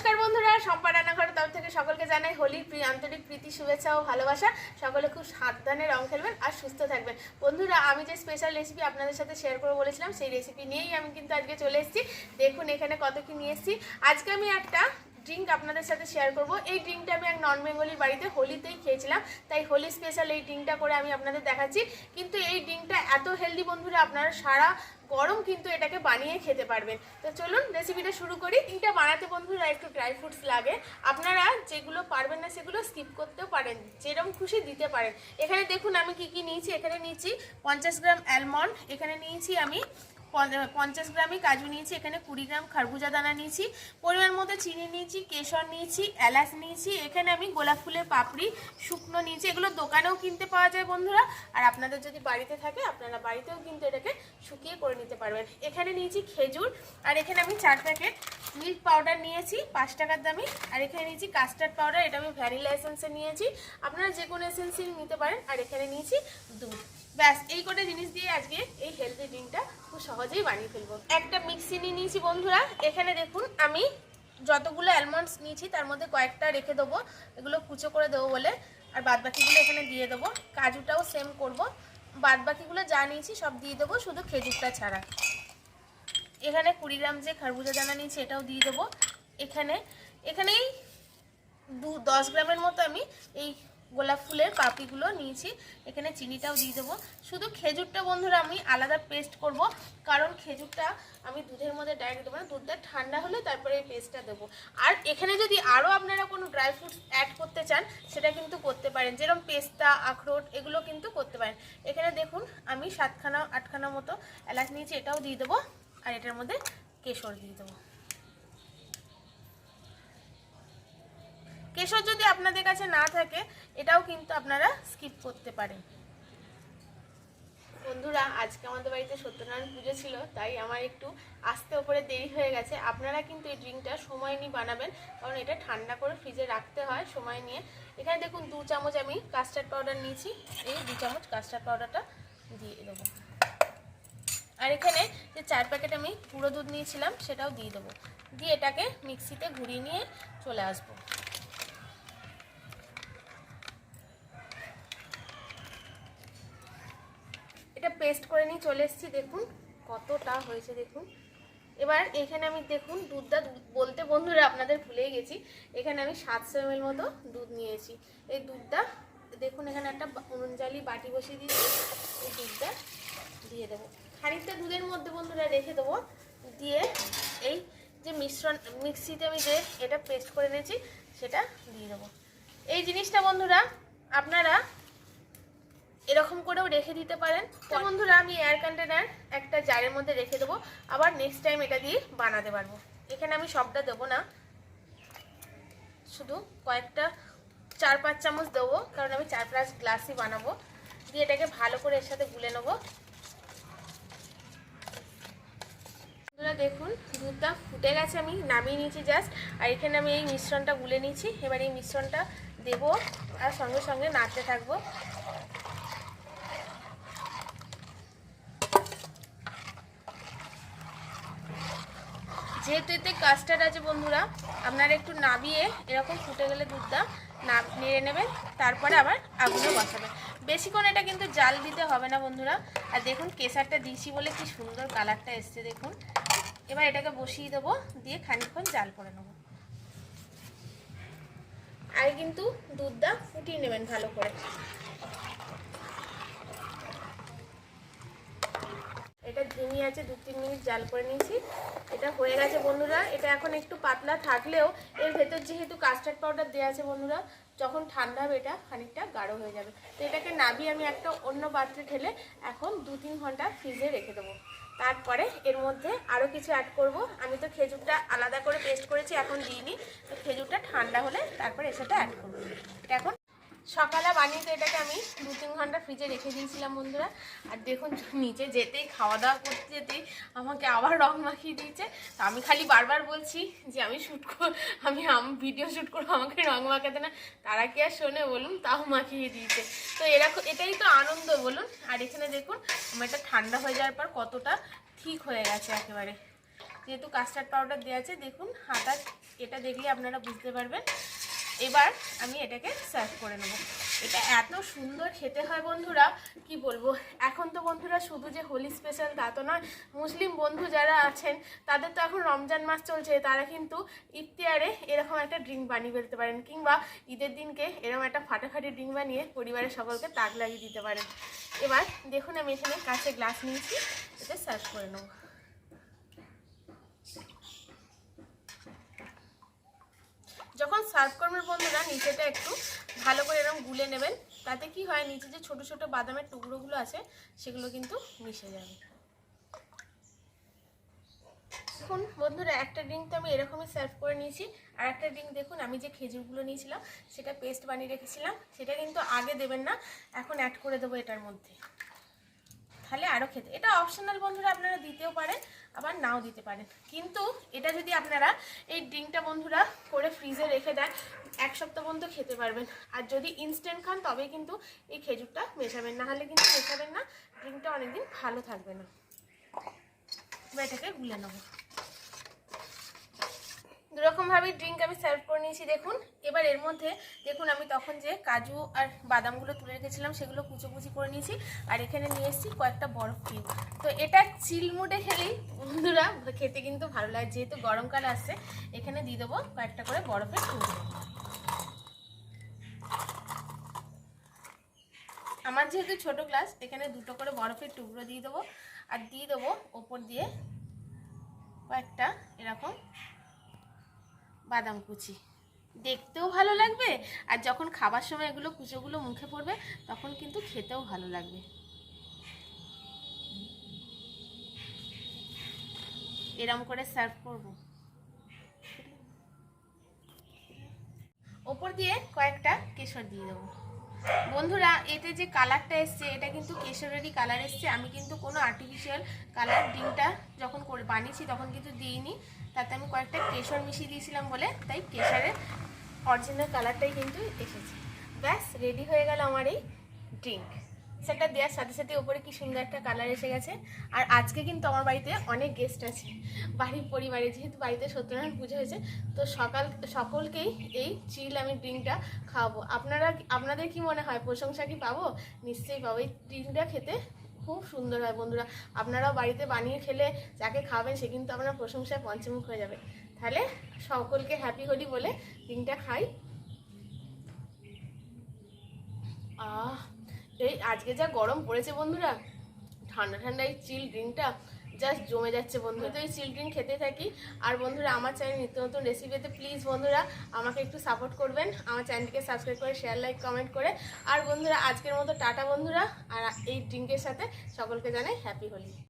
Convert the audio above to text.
নমস্কার বন্ধুরা সম্পা রান্নাঘরের তরফ থেকে সকলকে জানাই হোলির প্রিয় আন্তরিক প্রীতি, শুভেচ্ছা ও ভালোবাসা। সকলে খুব সাবধানে রং খেলবেন আর সুস্থ থাকবেন। বন্ধুরা, আমি যে স্পেশাল রেসিপি আপনাদের সাথে শেয়ার করে বলেছিলাম, সেই রেসিপি নিয়েই আমি কিন্তু আজকে চলে এসেছি। দেখুন এখানে কত কী নিয়ে এসেছি। আজকে আমি একটা ড্রিঙ্ক আপনাদের সাথে শেয়ার করব। এই ড্রিঙ্কটা আমি এক নন বেঙ্গলির বাড়িতে হোলিতেই খেয়েছিলাম, তাই হোলি স্পেশাল এই ড্রিঙ্কটা করে আমি আপনাদের দেখাচ্ছি। কিন্তু এই ড্রিঙ্কটা এত হেলদি বন্ধুরা, আপনারা সারা গরম কিন্তু এটাকে বানিয়ে খেতে পারবেন। তো চলুন রেসিপিটা শুরু করি। ড্রিঙ্কটা বানাতে বন্ধুরা একটু ড্রাই ফ্রুটস লাগে। আপনারা যেগুলো পারবেন না সেগুলো স্কিপ করতেও পারেন যেরকম খুশি দিতে পারেন। এখানে দেখুন আমি কি কি নিয়েছি। এখানে নিয়েছি পঞ্চাশ গ্রাম অ্যালমন্ড এখানে নিয়েছি আমি পঞ্চাশ গ্রামই কাজু নিয়েছি, এখানে কুড়ি গ্রাম খরবুজা দানা নিয়েছি, পরিমাণ মতো চিনি নিয়েছি, কেশর নিয়েছি, এলাচ নিয়েছি, এখানে আমি গোলাপ ফুলের পাপড়ি, শুকনো নিয়েছি, এগুলো দোকানেও কিনতে পাওয়া যায় বন্ধুরা। আর আপনাদের যদি বাড়িতে থাকে, আপনারা বাড়িতেও কিন্তু এটাকে শুকিয়ে করে নিতে পারবেন। এখানে নিয়েছি খেজুর, আর এখানে আমি চার প্যাকেট মিল্ক পাউডার নিয়েছি, পাঁচ টাকার দামি। আর এখানে নিয়েছি কাস্টার্ড পাউডার, এটা আমি ভ্যানিলা এসেন্সে নিয়েছি। আপনারা যে কোনো এসেন্সই নিতে পারেন, আর এখানে নিয়েছি দুধ। ব্যাস, এই কটা জিনিস দিয়ে আজকে এই হেলদি খুব সহজেই বানিয়ে ফেলব। একটা মিক্সি নিয়ে নিয়েছি বন্ধুরা। এখানে দেখুন, আমি যতগুলো অ্যালমন্ডস নিয়েছি, তার মধ্যে কয়েকটা রেখে দেবো। এগুলো কুচো করে দেবো বলে। আর বাদ বাকিগুলো এখানে দিয়ে দেবো। কাজুটাও সেম করব। বাদ বাকিগুলো যা নিয়েছি, সব দিয়ে দেবো, শুধু খেজুরটা ছাড়া। এখানে কুড়ি গ্রাম যে খরবুজা দানা নিয়েছি, এটাও দিয়ে দেবো। এখানে, এখানেই দু, দশ গ্রামের মতো আমি এই গোলাপ ফুলের পাপড়িগুলো নিয়েছি। এখানে চিনিটাও দিয়ে দেবো। শুধু খেজুরটা বন্ধুরা আমি আলাদা পেস্ট করব। কারণ খেজুরটা আমি দুধের মধ্যে ডাইরেক্ট দেবো না, দুধটা ঠান্ডা হলে তারপরে এই পেস্টটা দেবো। আর এখানে যদি আরও আপনারা কোনো ড্রাই ফ্রুটস অ্যাড করতে চান, সেটা কিন্তু করতে পারেন। যেরকম পেস্তা, আখরোট, এগুলো কিন্তু করতে পারেন। এখানে দেখুন, আমি সাতখানা, আটখানা মতো এলাচ নিয়েছি, এটাও দিয়ে দেবো। আর এটার মধ্যে কেশর দিয়ে দেবো। কেশর যদি আপনাদের কাছে না থাকে, এটাও কিন্তু আপনারা স্কিপ করতে পারেন। বন্ধুরা, আজকে আমাদের বাড়িতে সত্যনারায়ণ পুজো ছিল, তাই আমার একটু আসতে ওপরে দেরি হয়ে গেছে। আপনারা কিন্তু এই ড্রিঙ্কটা সময় নিয়ে বানাবেন, কারণ এটা ঠান্ডা করে ফ্রিজে রাখতে হয় সময় নিয়ে। এখানে দেখুন, দু চামচ আমি কাস্টার্ড পাউডার নিয়েছি, এই দু চামচ কাস্টার্ড পাউডারটা দিয়ে দেবো। আর এখানে যে চার প্যাকেট আমি পুরো দুধ নিয়েছিলাম, সেটাও দিয়ে দেবো। দিয়ে এটাকে মিক্সিতে ঘুরিয়ে নিয়ে চলে আসব। এটা পেস্ট করে নিয়ে চলে এসেছি, দেখুন কতটা হয়েছে, দেখুন। এবার এখানে আমি, দেখুন, দুধটা দুধ বলতে বন্ধুরা আপনাদের ভুলেই গেছি, এখানে আমি সাতশো এমএল মতো দুধ নিয়েছি। এই দুধটা, দেখুন, এখানে একটা উনুনজালি বাটি বসিয়ে দিয়েছি, এই দুধটা দিয়ে দেবো। খানিকটা দুধের মধ্যে বন্ধুরা রেখে দেবো, দিয়ে এই যে মিশ্রণ, মিক্সিতে আমি যে এটা পেস্ট করে নিয়েছি সেটা দিয়ে দেবো। এই জিনিসটা বন্ধুরা, আপনারা এরকম করেও রেখে দিতে পারেন। তো বন্ধুরা, আমি এয়ার কন্টেনার একটা জারের মধ্যে রেখে দেবো। আবার নেক্সট টাইম এটা দিয়ে বানাতে পারব। এখানে আমি সবটা দেবো না। শুধু কয়েকটা চার পাঁচ চামচ দেবো, কারণ আমি চার পাঁচ গ্লাসই বানাবো। দিয়ে এটাকে ভালো করে এর সাথে গুলে নেব। দেখুন, দুধটা ফুটে গেছে। আমি নামিয়ে নিয়েছি জাস্ট আর এখানে আমি এই মিশ্রণটা গুলে নিয়েছি। এবার এই মিশ্রণটা দেবো আর সঙ্গে সঙ্গে নাড়তে থাকব। যেহেতু এতে কাস্টার্ড আছে বন্ধুরা, আপনারা একটু নাবিয়ে এরকম ফুটে গেলে দুধটা না নেড়ে নেবেন, তারপরে আবার আগুনে বসাবেন। বেশিক্ষণ এটা কিন্তু জাল দিতে হবে না বন্ধুরা। আর দেখুন কেসারটা দিয়েছি বলে কি সুন্দর কালারটা এসছে দেখুন। এবার এটাকে বসিয়ে দেবো, দিয়ে খানিকক্ষণ জাল করে নেব। আর কিন্তু দুধটা ফুটিয়ে নেবেন ভালো করে। এটা ধিমি আছে, দু তিন মিনিট জাল করে নিয়েছি। এটা হয়ে গেছে বন্ধুরা, এটা এখন একটু পাতলা থাকলেও এর ভেতর যেহেতু কাস্টার্ড পাউডার দেওয়া আছে বন্ধুরা, যখন ঠান্ডা হবে এটা খানিকটা গাঢ় হয়ে যাবে। তো এটাকে নাবিয়ে আমি একটা অন্য পাত্রে ঢেলে এখন দু তিন ঘণ্টা ফ্রিজে রেখে দেবো। তারপরে এর মধ্যে আরও কিছু অ্যাড করব। আমি তো খেজুরটা আলাদা করে পেস্ট করেছি, এখন দিইনি। তো খেজুরটা ঠান্ডা হলে তারপরে এর সাথে অ্যাড করব। এখন সকালে বানিয়ে তো এটাকে আমি দু তিন ঘণ্টা ফ্রিজে রেখে দিয়েছিলাম বন্ধুরা। আর দেখুন, নিচে যেতেই খাওয়া দাওয়া করতে যেতেই আমাকে আবার রং মাখিয়ে দিয়েছে। তো আমি খালি বারবার বলছি যে আমি শ্যুট কর, আমি আমি ভিডিও শ্যুট করব, আমাকে রং মাখাতে না। তারা কি আর শোনে বলুন, তাও মাখিয়ে দিয়েছে। তো এরকম এটাই তো আনন্দ বলুন। আর এখানে দেখুন, আমার এটা ঠান্ডা হয়ে যাওয়ার পর কতটা ঠিক হয়ে গেছে একেবারে। যেহেতু কাস্টার্ড পাউডার দেওয়া আছে, দেখুন হাতা এটা দেখলে আপনারা বুঝতে পারবেন। এবার আমি এটাকে সার্ভ করে নেব। এটা এত সুন্দর খেতে হয় বন্ধুরা, কি বলব? এখন তো বন্ধুরা শুধু যে হোলি স্পেশাল তা তো নয়, মুসলিম বন্ধু যারা আছেন, তাদের তো এখন রমজান মাস চলছে, তারা কিন্তু ইফতিয়ারে এরকম একটা ড্রিঙ্ক বানিয়ে ফেলতে পারেন, কিংবা ঈদের দিনকে এরকম একটা ফাটাফাটি ড্রিঙ্ক বানিয়ে পরিবারের সকলকে তাক লাগিয়ে দিতে পারেন। এবার দেখুন আমি এখানে কাছে গ্লাস নিয়েছি, এটা সার্ভ করে নেব। যখন সার্ভ করবেন বন্ধুরা, নিচেটা একটু ভালো করে এরকম গুলে নেবেন। তাতে কি হয়, নিচে যে ছোট ছোট বাদামের টুকরোগুলো আছে, সেগুলো কিন্তু মিশে যাবে। দেখুন বন্ধুরা, একটা ড্রিঙ্ক তো আমি এরকমই সার্ভ করে নিয়েছি। আর একটা ড্রিঙ্ক দেখুন, আমি যে খেজুরগুলো নিয়েছিলাম, সেটা পেস্ট বানিয়ে রেখেছিলাম, সেটা কিন্তু আগে দেবেন না, এখন অ্যাড করে দেবো এটার মধ্যে। তাহলে আরও খেতে। এটা অপশনাল বন্ধুরা আপনারা দিতেও পারেন, আবার নাও দিতে পারেন। কিন্তু এটা যদি আপনারা এই ড্রিঙ্কটা বন্ধুরা করে ফ্রিজে রেখে দেন, এক সপ্তাহ পর্যন্ত খেতে পারবেন। আর যদি ইনস্ট্যান্ট খান তবে কিন্তু এই খেজুরটা মেশাবেন। না হলে কিন্তু মেশাবেন না ড্রিঙ্কটা অনেকদিন ভালো থাকবে না। এটাকে গুলে নেব। দুরকমভাবে ড্রিঙ্ক আমি সার্ভ করে নিয়েছি, দেখুন। এবার এর মধ্যে, দেখুন আমি তখন যে কাজু আর বাদামগুলো তুলে রেখেছিলাম, সেগুলো কুচো কুচি করে নিয়েছি। আর এখানে নিয়ে এসেছি কয়েকটা বরফ কিউব তো এটা চিল মুডে খেলেই বন্ধুরা, খেতে কিন্তু ভালো লাগে। যেহেতু গরমকাল আসছে, এখানে দিয়ে দেবো কয়েকটা করে বরফের কিউব আমার যেহেতু ছোটো গ্লাস এখানে দুটো করে বরফের টুকরো দিয়ে দেবো। আর দিয়ে দেবো ওপর দিয়ে কয়েকটা এরকম বাদাম কুচি। দেখতেও ভালো লাগবে আর যখন খাবার সময় এগুলো কুচোগুলো মুখে পড়বে, তখন কিন্তু খেতেও ভালো লাগবে। এরম করে সার্ভ করব। ওপর দিয়ে কয়েকটা কেশর দিয়ে দেবো। বন্ধুরা, এতে যে কালারটা এসছে, এটা কিন্তু কেশরেরই কালার এসছে। আমি কিন্তু কোনো আর্টিফিশিয়াল কালার ডিমটা যখন করে বানিয়েছি, তখন কিন্তু দিইনি। তাতে আমি কয়েকটা কেশর মিশিয়ে দিয়েছিলাম বলে, তাই কেশরের অরিজিনাল কালারটাই কিন্তু এসেছে। ব্যাস রেডি হয়ে গেল আমার এই ড্রিঙ্ক সেটা দেওয়ার সাথে সাথে ওপরে কি সুন্দর একটা কালার এসে গেছে। আর আজকে কিন্তু আমার বাড়িতে অনেক গেস্ট আছে। বাড়ির পরিবারে, যেহেতু বাড়িতে সত্যনারায়ণ পুজো হয়েছে, তো সকাল, সকলকেই এই চিল আমি ড্রিঙ্কটা খাওয়াবো। আপনারা আপনাদের কি মনে হয়, প্রশংসা কি পাবো? নিশ্চয়ই পাবো। এই ড্রিঙ্কটা খেতে খুব সুন্দর হয় বন্ধুরা। আপনারাও বাড়িতে বানিয়ে খেলে যাকে খাবেন, সে কিন্তু আপনার প্রশংসায় পঞ্চমুখ হয়ে যাবে। তাহলে সকলকে হ্যাপি হোলি বলে ড্রিঙ্কটা খাই। আহ এই আজকে যা গরম পড়েছে বন্ধুরা, ঠান্ডা ঠান্ডা এই চিল ড্রিঙ্কটা জাস্ট জমে যাচ্ছে বন্ধুরা। তো এই চিল ড্রিঙ্ক খেতে থাকি। আর বন্ধুরা, আমার চ্যানেল নিত্য নতুন রেসিপিতে প্লিজ বন্ধুরা, আমাকে একটু সাপোর্ট করবেন। আমার চ্যানেলটিকে সাবস্ক্রাইব করে শেয়ার লাইক কমেন্ট করে। আর বন্ধুরা, আজকের মতো টাটা বন্ধুরা। আর এই ড্রিঙ্কের সাথে সকলকে জানাই হ্যাপি হোলি।